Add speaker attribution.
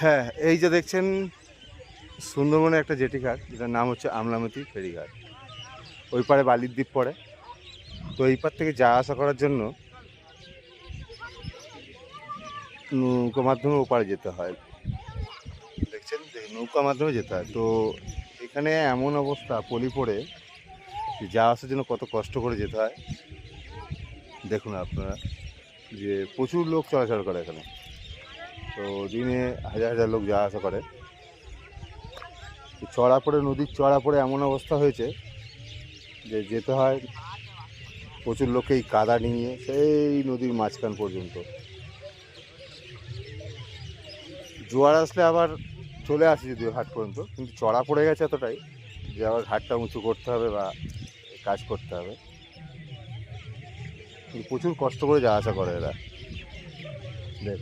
Speaker 1: হ্যাঁ এই যে দেখছেন সুন্দরবনে একটা জেটি ঘাট, যেটার নাম হচ্ছে আমলামতি ফেরিঘাট ওই পারে বালির দ্বীপ পড়ে। তো এই পার থেকে যা আসা করার জন্য নৌকা মাধ্যমে ওপারে যেতে হয়। দেখছেন নৌকা মাধ্যমে যেতে হয়। তো এখানে এমন অবস্থা, পলি পড়ে যা আসার জন্য কত কষ্ট করে যেতে হয়। দেখুন আপনারা, যে প্রচুর লোক চলাচল করে এখানে। তো দিনে হাজার হাজার লোক যাওয়া আসা করে। চড়া পড়ে নদীর চড়া পড়ে এমন অবস্থা হয়েছে যে যেতে হয় প্রচুর লোককে এই কাদা নিয়ে সেই নদীর মাঝখান পর্যন্ত। জোয়ার আসলে আবার চলে আসে যদিও ঘাট পর্যন্ত, কিন্তু চড়া পড়ে গেছে এতটাই যে আবার ঘাটটা উঁচু করতে হবে বা কাজ করতে হবে। প্রচুর কষ্ট করে যাওয়া আসা করে এরা। দেখ